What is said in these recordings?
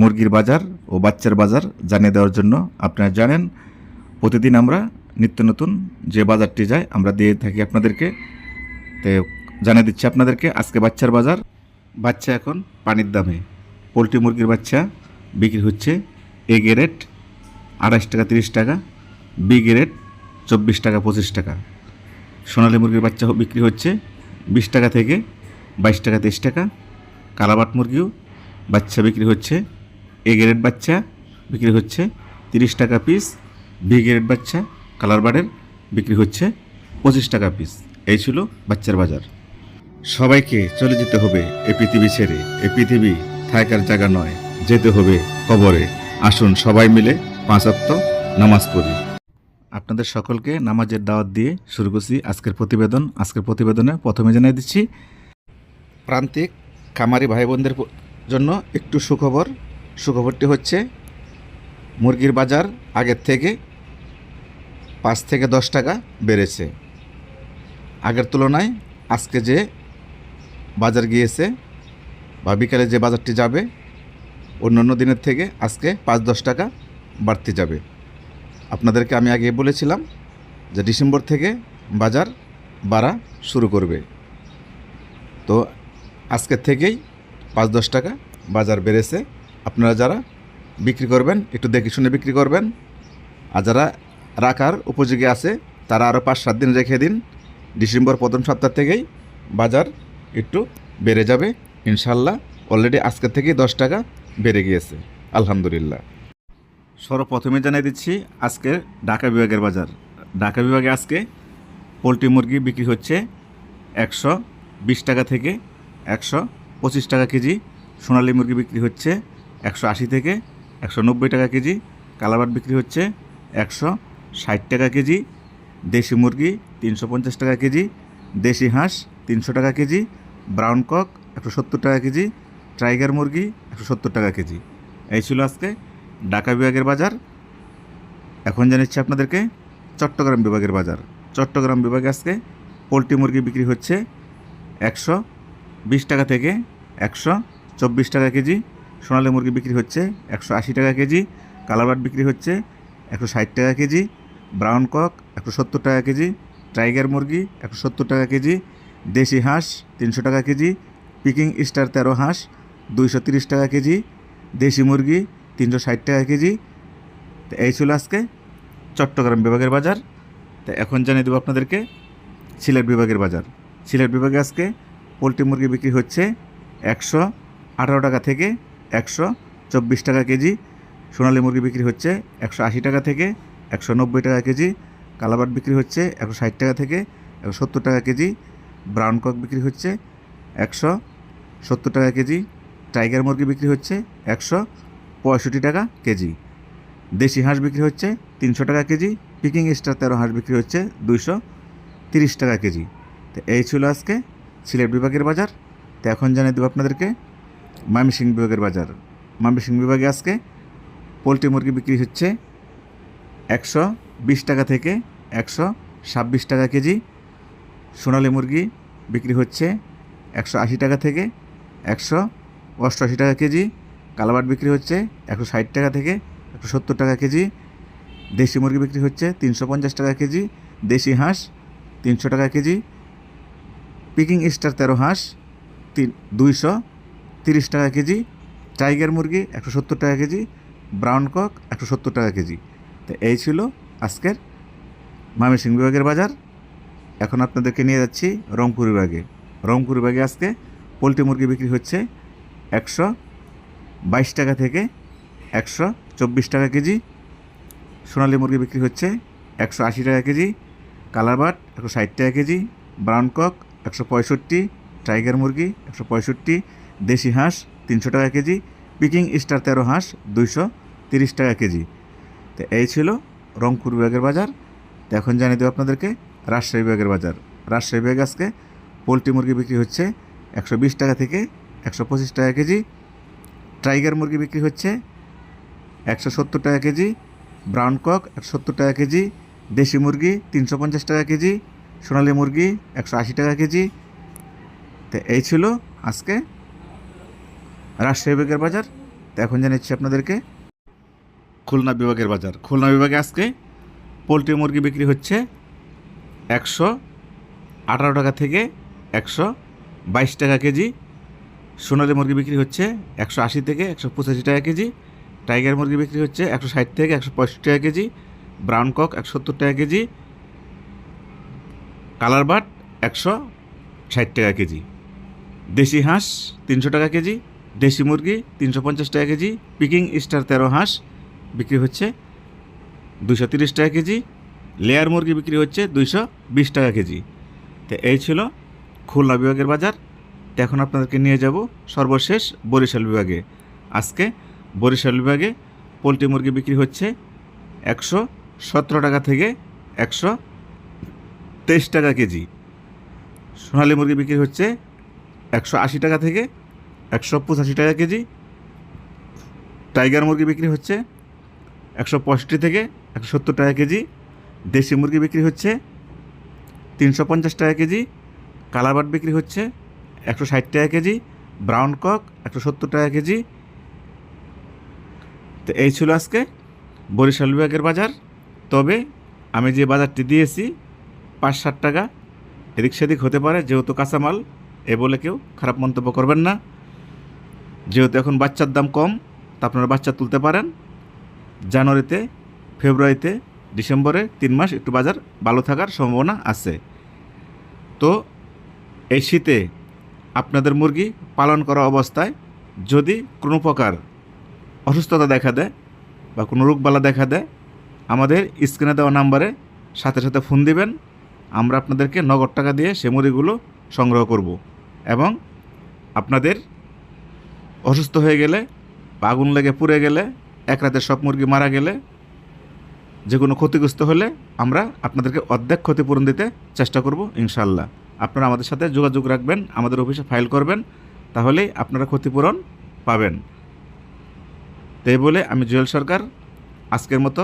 মুরগির বাজার ও বাচ্চার বাজার জানিয়ে দেওয়ার জন্য আপনারা জানেন, প্রতিদিন আমরা নিত্য নতুন যে বাজারটি যায় আমরা দিয়ে থাকি আপনাদেরকে। তো জানিয়ে দিচ্ছি আপনাদেরকে, আজকে বাচ্চার বাজার, বাচ্চা এখন পানির দামে। পোলট্রি মুরগির বাচ্চা বিক্রি হচ্ছে এ গ্রেড আড়াইশ টাকা, তিরিশ টাকা, বি গ্রেড চব্বিশ টাকা, পঁচিশ টাকা। সোনালী মুরগির বাচ্চা বিক্রি হচ্ছে বিশ টাকা থেকে বাইশ টাকা, তেইশ টাকা। কালাবাট মুরগিও বাচ্চা বিক্রি হচ্ছে এ গ্রেড বাচ্চা, বিক্রি হচ্ছে তিরিশ টাকা পিস বি গ্রেড বাচ্চা কালার বার্ডের বিক্রি হচ্ছে পঁচিশ টাকা পিস এই ছিল বাচ্চার বাজার। সবাইকে চলে যেতে হবে এ পৃথিবী ছেড়ে। এ পৃথিবী থাকার জায়গা নয়, যেতে হবে কবরে। আসুন সবাই মিলে পাঁচাত্ত নামাজ পড়ি। আপনাদের সকলকে নামাজের দাওয়াত দিয়ে শুরু করছি আজকের প্রতিবেদন। আজকের প্রতিবেদনে প্রথমে জানিয়ে দিচ্ছি, প্রান্তিক খামারি ভাই বোনদের জন্য একটু সুখবর। সুখবরটি হচ্ছে, মুরগির বাজার আগের থেকে পাঁচ থেকে দশ টাকা বেড়েছে। আগের তুলনায় আজকে যে বাজার গিয়েছে বা বিকালে যে বাজারটি যাবে, অন্যান্য দিনের থেকে আজকে পাঁচ দশ টাকা বাড়তে যাবে। আপনাদেরকে আমি আগে বলেছিলাম যে ডিসেম্বর থেকে বাজার বাড়া শুরু করবে। তো আজকের থেকেই পাঁচ দশ টাকা বাজার বেড়েছে। আপনারা যারা বিক্রি করবেন, একটু দেখে শুনে বিক্রি করবেন। আর যারা রাখার উপযোগী আছে, তারা আরও পাঁচ সাত দিন রেখে দিন। ডিসেম্বর প্রথম সপ্তাহ থেকেই বাজার একটু বেড়ে যাবে। ইনশাল্লাহ অলরেডি আজকের থেকেই দশ টাকা বেড়ে গিয়েছে। আলহামদুলিল্লাহ। সর্বপ্রথমে জানিয়ে দিচ্ছি, আজকে ঢাকা বিভাগের বাজার। ঢাকা বিভাগে আজকে পোলট্রি মুরগি বিক্রি হচ্ছে একশো বিশ টাকা থেকে একশো পঁচিশ টাকা কেজি। সোনালী মুরগি বিক্রি হচ্ছে একশো আশি থেকে একশো নব্বই টাকা কেজি, কালাবাট বিক্রি হচ্ছে একশো ষাট টাকা কেজি, দেশি মুরগি তিনশো পঞ্চাশ টাকা কেজি, দেশি হাঁস তিনশো টাকা কেজি, ব্রাউন কক একশো সত্তর টাকা কেজি, টাইগার মুরগি একশো সত্তর টাকা কেজি। এই ছিল আজকে ঢাকা বিভাগের বাজার। এখন জানাচ্ছি আপনাদেরকে চট্টগ্রাম বিভাগের বাজার। চট্টগ্রাম বিভাগে আজকে পোলট্রি মুরগি বিক্রি হচ্ছে একশো বিশ টাকা থেকে একশো চব্বিশ টাকা কেজি সোনালী মুরগি বিক্রি হচ্ছে একশো আশি টাকা কেজি কালাবাট বিক্রি হচ্ছে একশো ষাট টাকা কেজি, ব্রাউন কক একশো সত্তর টাকা কেজি, টাইগার মুরগি একশো সত্তর টাকা কেজি, দেশি হাঁস তিনশো টাকা কেজি, পিকিং স্টার তেরো হাঁস দুইশো তিরিশ টাকা কেজি, দেশি মুরগি তিনশো ষাট টাকা কেজি। তো এই ছিল আজকে চট্টগ্রাম বিভাগের বাজার। তো এখন জানিয়ে দেবো আপনাদেরকে সিলেট বিভাগের বাজার। সিলেট বিভাগে আজকে পোলট্রি মুরগি বিক্রি হচ্ছে একশো আঠারো টাকা থেকে একশো চব্বিশ টাকা কেজি। সোনালী মুরগি বিক্রি হচ্ছে একশো আশি টাকা থেকে একশো নব্বই টাকা কেজি। কালাবাট বিক্রি হচ্ছে একশো ষাট টাকা থেকে একশো সত্তর টাকা কেজি। ব্রাউন কক বিক্রি হচ্ছে একশো সত্তর টাকা কেজি। টাইগার মুরগি বিক্রি হচ্ছে একশো পঁয়ষট্টি টাকা কেজি। দেশি হাঁস বিক্রি হচ্ছে তিনশো টাকা কেজি। পিকিং স্টার তেরো হাঁস বিক্রি হচ্ছে দুইশো তিরিশ টাকা কেজি। তো এই ছিল আজকে সিলেট বিভাগের বাজার। তো এখন জানিয়ে দেবো আপনাদেরকে ময়মনসিংহ বিভাগের বাজার। ময়মনসিংহ বিভাগে আজকে পোলট্রি মুরগি বিক্রি হচ্ছে একশো বিশ টাকা থেকে একশো ছাব্বিশ টাকা কেজি। সোনালী মুরগি বিক্রি হচ্ছে একশো আশি টাকা থেকে একশো অষ্টআশি টাকা কেজি। কালাবাট বিক্রি হচ্ছে একশো ষাট টাকা থেকে একশো সত্তর টাকা কেজি। দেশি মুরগি বিক্রি হচ্ছে তিনশো পঞ্চাশ টাকা কেজি। দেশি হাঁস তিনশো টাকা কেজি। পিকিং স্টার তেরো হাঁস তিন দুইশো তিরিশ টাকা কেজি, টাইগার মুরগি একশো সত্তর টাকা কেজি, ব্রাউন কক একশো সত্তর টাকা কেজি। তো এই ছিল আজকের ময়মনসিংহ বিভাগের বাজার। এখন আপনাদেরকে নিয়ে যাচ্ছি রংপুর বিভাগে। রংপুর বিভাগে আজকে পোলট্রি মুরগি বিক্রি হচ্ছে একশো বাইশ টাকা থেকে একশো চব্বিশ টাকা কেজি। সোনালী মুরগি বিক্রি হচ্ছে একশো আশি টাকা কেজি। কালারবাট একশো ষাট টাকা কেজি। ব্রাউন কক একশো পঁয়ষট্টি, টাইগার মুরগি একশো পঁয়ষট্টি দেশি হাঁস তিনশো টাকা কেজি, পিকিং স্টার তেরো হাঁস দুইশো তিরিশ টাকা কেজি। তো এই ছিল রংপুর বিভাগের বাজার। তো এখন জানিয়ে দেবো আপনাদেরকে রাজশাহী বিভাগের বাজার। রাজশাহী বিভাগে আজকে পোলট্রি মুরগি বিক্রি হচ্ছে একশো বিশ টাকা থেকে একশো পঁচিশ টাকা কেজি, টাইগার মুরগি বিক্রি হচ্ছে একশো সত্তর টাকা কেজি, ব্রাউন কক একশো সত্তর টাকা কেজি, দেশি মুরগি তিনশো পঞ্চাশ টাকা কেজি, সোনালী মুরগি একশো আশি টাকা কেজি। তো এই ছিল আজকে রাজশাহী বিভাগের বাজার। তো এখন জানাচ্ছি আপনাদেরকে। খুলনা বিভাগের বাজার। খুলনা বিভাগে আজকে পোলট্রি মুরগি বিক্রি হচ্ছে একশো আঠারো টাকা থেকে একশো বাইশ টাকা কেজি। সোনালী মুরগি বিক্রি হচ্ছে একশো আশি থেকে একশো পঁচাশি টাকা কেজি। টাইগার মুরগি বিক্রি হচ্ছে একশো ষাট থেকে একশো পঁয়ষট্টি টাকা কেজি। ব্রাউন কক একশো সত্তর টাকা কেজি। কালার বাট একশো ষাট টাকা কেজি। দেশি হাঁস তিনশো টাকা কেজি। দেশি মুরগি তিনশো পঞ্চাশ টাকা কেজি, পিকিং স্টার তেরো হাঁস বিক্রি হচ্ছে দুশো তিরিশ টাকা কেজি, লেয়ার মুরগি বিক্রি হচ্ছে দুইশো বিশ টাকা কেজি। তো এই ছিল খুলনা বিভাগের বাজার। তো এখন আপনাদেরকে নিয়ে যাব সর্বশেষ বরিশাল বিভাগে। আজকে বরিশাল বিভাগে পোলট্রি মুরগি বিক্রি হচ্ছে একশো সতেরো টাকা থেকে একশো তেইশ টাকা কেজি। সোনালী মুরগি বিক্রি হচ্ছে একশো আশি টাকা থেকে একশো পঁচাশি টাকা কেজি। টাইগার মুরগি বিক্রি হচ্ছে একশো পঁয়ষট্টি থেকে একশো সত্তর টাকা কেজি। দেশি মুরগি বিক্রি হচ্ছে তিনশো পঞ্চাশ টাকা কেজি। কালারবাট বিক্রি হচ্ছে একশো ষাট টাকা কেজি। ব্রাউন কক একশো সত্তর টাকা কেজি। তো এই ছিল আজকে বরিশাল বিভাগের বাজার। তবে আমি যে বাজারটি দিয়েছি পাঁচ ষাট টাকা, এদিক সেদিক হতে পারে, যেহেতু কাঁচামাল, এ বলে কেউ খারাপ মন্তব্য করবেন না। যেহেতু এখন বাচ্চার দাম কম, তা আপনারা বাচ্চা তুলতে পারেন। জানুয়ারিতে, ফেব্রুয়ারিতে, ডিসেম্বরে তিন মাস একটু বাজার ভালো থাকার সম্ভাবনা আছে। তো এই শীতে আপনাদের মুরগি পালন করা অবস্থায় যদি কোনো প্রকার অসুস্থতা দেখা দেয় বা কোনো রোগবালা দেখা দেয়, আমাদের স্ক্রিনে দেওয়া নাম্বারে সাথে সাথে ফোন দিবেন। আমরা আপনাদেরকে নগদ টাকা দিয়ে সে মুরগিগুলো সংগ্রহ করব এবং আপনাদের অসুস্থ হয়ে গেলে বা আগুন লেগে পুড়ে গেলে, এক রাতে সব মুরগি মারা গেলে, যে কোনো ক্ষতিগ্রস্ত হলে আমরা আপনাদেরকে অর্ধেক ক্ষতিপূরণ দিতে চেষ্টা করব ইনশাল্লাহ আপনারা আমাদের সাথে যোগাযোগ রাখবেন, আমাদের অফিসে ফাইল করবেন, তাহলেই আপনারা ক্ষতিপূরণ পাবেন। তাই বলে আমি জুয়েল সরকার, আজকের মতো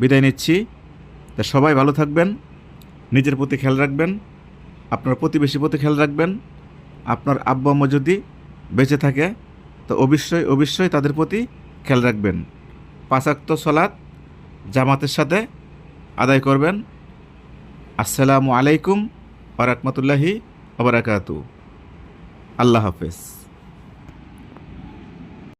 বিদায় নিচ্ছি। তা সবাই ভালো থাকবেন, নিজের প্রতি খেয়াল রাখবেন, আপনার প্রতিবেশী প্রতি খেয়াল রাখবেন, আপনার আব্বু আম্মা যদি বেঁচে থাকে, তো অবশ্যই অবশ্যই তাদের প্রতি খেয়াল রাখবেন। পাঁচাক্ত সলাদ জামাতের সাথে আদায় করবেন। আসসালামু আলাইকুম ওরহমতুল্লাহি ওবরাকাতু আল্লাহ হাফেজ।